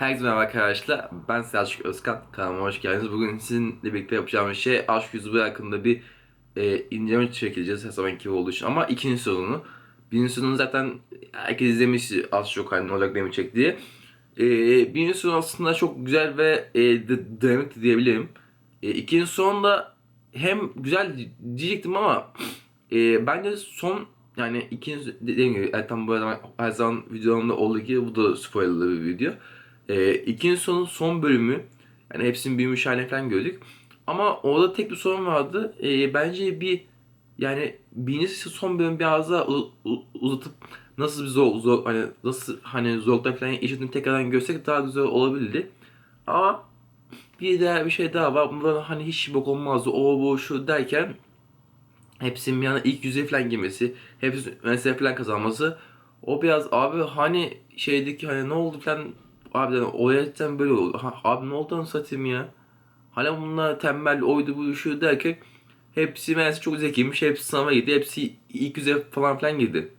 Herkese merhaba arkadaşlar. Ben Selçuk Özkan. Kanalıma hoş geldiniz. Bugün sizinle birlikte yapacağımız şey Aşk Yüzü hakkında bir e, inceleme çekeceğiz her zamanki gibi olduğu için. Ama ikinci sezonu. Birinci sezonu zaten herkes izlemiş az çok hani olacak bitecek diye. E, birinci sezon aslında çok güzel ve e, dinamik diyebilirim. E, ikinci sezon da hem güzel diyecektim ama e, bence son yani ikinci dediğim gibi e, tam bu her zaman videomda olduğu gibi bu da spoilerlı bir video. E, ikinci sonun son bölümü yani hepsinin büyümüş halini falan gördük. Ama orada tek bir sorun vardı. E, bence bir yani birincisi son bölüm biraz daha uzatıp nasıl bir zor, zor hani nasıl hani zorluklar falan yaşadığını tekrardan görsek daha güzel olabilirdi. Ama bir daha bir şey daha var. Bundan hani hiç bok olmazdı. O bu şu derken hepsinin bir yana ilk yüze falan girmesi, hepsi mesela falan kazanması. O biraz abi hani şeydeki hani ne oldu falan abi yani o böyle oldu. Ha, abi ne oldu satayım ya. Hala bunlar tembel oydu bu şu derken hepsi mesela çok zekiymiş. Hepsi sınava gitti. Hepsi ilk yüze falan filan girdi.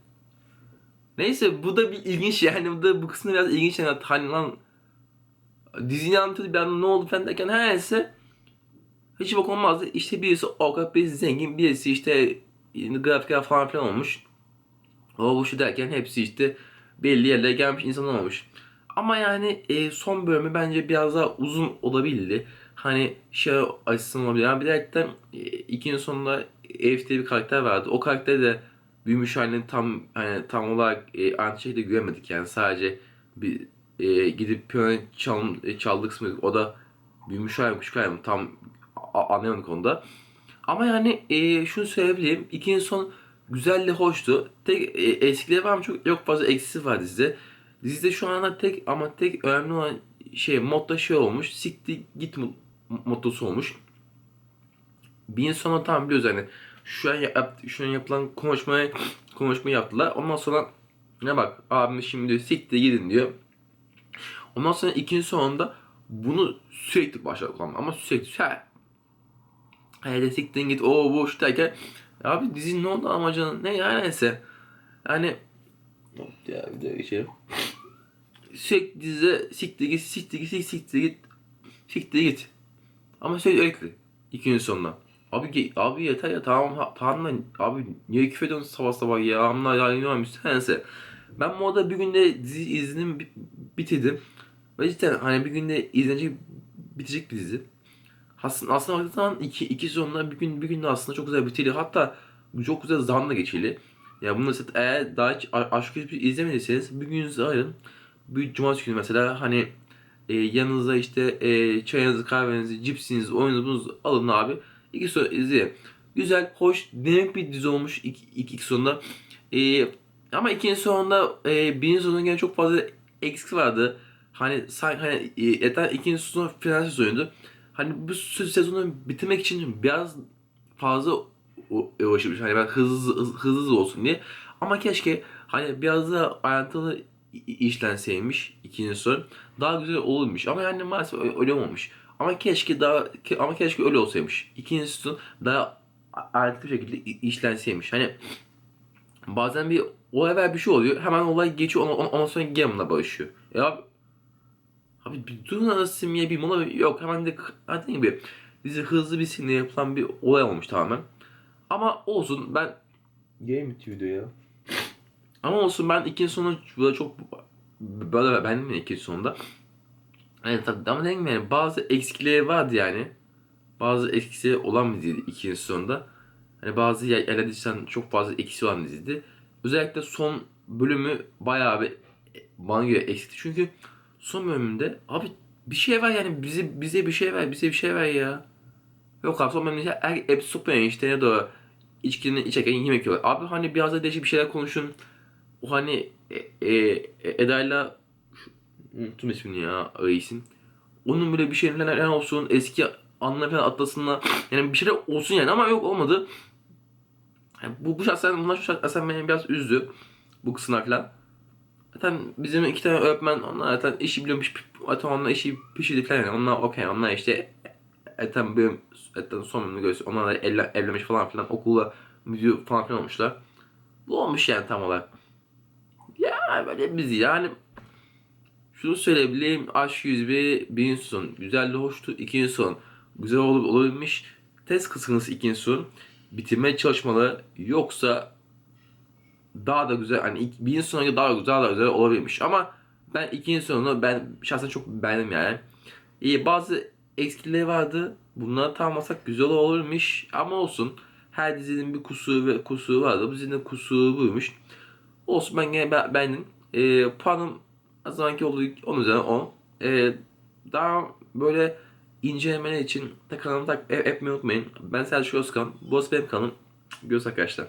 Neyse bu da bir ilginç yani bu da bu kısmı biraz ilginç yani hani lan dizini anlatıyordu anda ne oldu falan derken her neyse hiç bak olmazdı. İşte birisi avukat, birisi zengin, birisi işte grafiker falan filan olmuş. O bu şu derken hepsi işte belli yerlere gelmiş insanlar olmuş. Ama yani e, son bölümü bence biraz daha uzun olabildi. Hani şey açısından olabilir. Yani de e, ikinci sonunda Elif bir karakter vardı. O karakter de büyümüş halini tam hani tam olarak e, aynı şekilde göremedik yani sadece bir e, gidip piyano çal, e, çaldığı kısmı o da büyümüş halim küçük halim tam a- anlayamadık onda. Ama yani e, şunu söyleyebilirim. İkinci son güzeldi, hoştu. Tek e, eksikleri var mı? Çok yok fazla eksisi var dizide. Dizide şu anda tek ama tek önemli olan şey modda şey olmuş. Sikti git mo- mottosu olmuş. Bir sonra tam biliyoruz hani şu an, yap, şu an yapılan konuşmayı konuşma yaptılar. Ondan sonra ne bak abim şimdi diyor sikti gidin diyor. Ondan sonra ikinci sonunda bunu sürekli başladı kullanmaya ama sürekli her Hele siktin git o bu şu derken abi dizinin ne oldu amacı ne ya neyse yani ya bir de geçelim sürekli dizi siktir git siktir git siktir, git siktir git. Ama sürekli öyle ikinci sonunda abi ge- abi yeter ya tamam tamam abi niye küfür ediyorsun sabah sabah ya? Amına yayınlamış neyse. Ben bu arada bir günde dizi izledim bi- bitirdim. Ve cidden hani bir günde izlenecek bitecek bir dizi. Aslında aslında baktığın iki, iki sezonla bir gün bir günde aslında çok güzel bitiriyor. Hatta çok güzel zamanla geçeli. Ya bunu eğer daha hiç Aşk Yüzü izlemediyseniz bir gününüzü ayırın. Bir cumartesi günü mesela hani e, yanınıza işte e, çayınızı, kahvenizi, cipsinizi, oyununuzu alın abi. İki sezon izleyin. Güzel, hoş, dinamik bir dizi olmuş iki, iki, iki sonunda. E, ama ikinci sonunda e, birinci sezonun gene çok fazla eksik vardı. Hani sanki hani e, yeter ikinci sezon final sezonuydu hani bu se- sezonu bitirmek için biraz fazla u- uğraşmış. Hani ben hızlı hızlı, hızlı olsun diye. Ama keşke hani biraz da ayrıntılı işlenseymiş ikinci sezon. Daha güzel olurmuş. Ama yani maalesef öyle olmamış. Ama keşke daha ama keşke öyle olsaymış. İkinci sezon daha a- ayrıntılı bir şekilde işlenseymiş. Hani bazen bir olay veya bir şey oluyor. Hemen olay geçiyor. Ondan, ondan sonra gene barışıyor. Ya abi Abi bir durun arasım ya bir mola yok hemen de dediğim gibi dizi hızlı bir sinir yapılan bir olay olmuş tamamen. Ama olsun ben Game bitiyor video ya. Ama olsun ben ikinci sonu böyle çok böyle beğendim yani ikinci sonunda. Evet tabii ama gibi yani bazı eksikleri vardı yani. Bazı eksikleri olan bir diziydi ikinci sonunda. Hani bazı yer- yerlerde çok fazla eksi olan diziydi. Özellikle son bölümü bayağı bir bana göre eksikti. Çünkü son bölümünde abi bir şey var yani bize bize bir şey ver bize bir şey ver ya. Yok abi son bölümde her, hepsi sokuyor işte ne de o içkini içerken yemek yiyorlar. Abi hani biraz da değişik bir şeyler konuşun. O hani e, e, Eda'yla şu- unuttum ismini ya reisin. Onun böyle bir şeyler olsun eski anılar falan atlasınlar. Yani bir şeyler olsun yani ama yok olmadı. Yani bu, bu şahsen bunlar şu şahsen beni biraz üzdü. Bu kısımlar falan. Zaten bizim iki tane öğretmen onlar zaten işi biliyormuş. Zaten onlar işi pişirdi falan. Yani. Onlar okey. Onlar işte zaten bölüm zaten son bölümünü görüyorsun. Onlar da evlen, evlenmiş falan filan. Okula müdür falan filan olmuşlar. Bu olmuş yani tam olarak. Ya böyle bizi yani Şunu söyleyebileyim. Aşk 101 birinci sezon güzel de hoştu. İkinci sezon güzel olup olabilmiş. Test kısmınız ikinci sezon bitirmeye çalışmalı. Yoksa daha da güzel hani ilk, birinci sezona göre daha da güzel, daha da güzel olabilmiş. Ama ben ikinci sezonu ben şahsen çok beğendim yani. İyi bazı eksikleri vardı. Bunları tamamlasak güzel olurmuş ama olsun. Her dizinin bir kusuru ve kusuru vardı. Bu dizinin kusuru buymuş. Olsun ben gene be- beğendim. Ee, puanım az zamanki olduğu 10 üzerinden 10. Ee, daha böyle incelemeler için de kanalıma takip etmeyi unutmayın. Ben Selçuk Özkan. Bu benim kanalım. Görüşürüz arkadaşlar.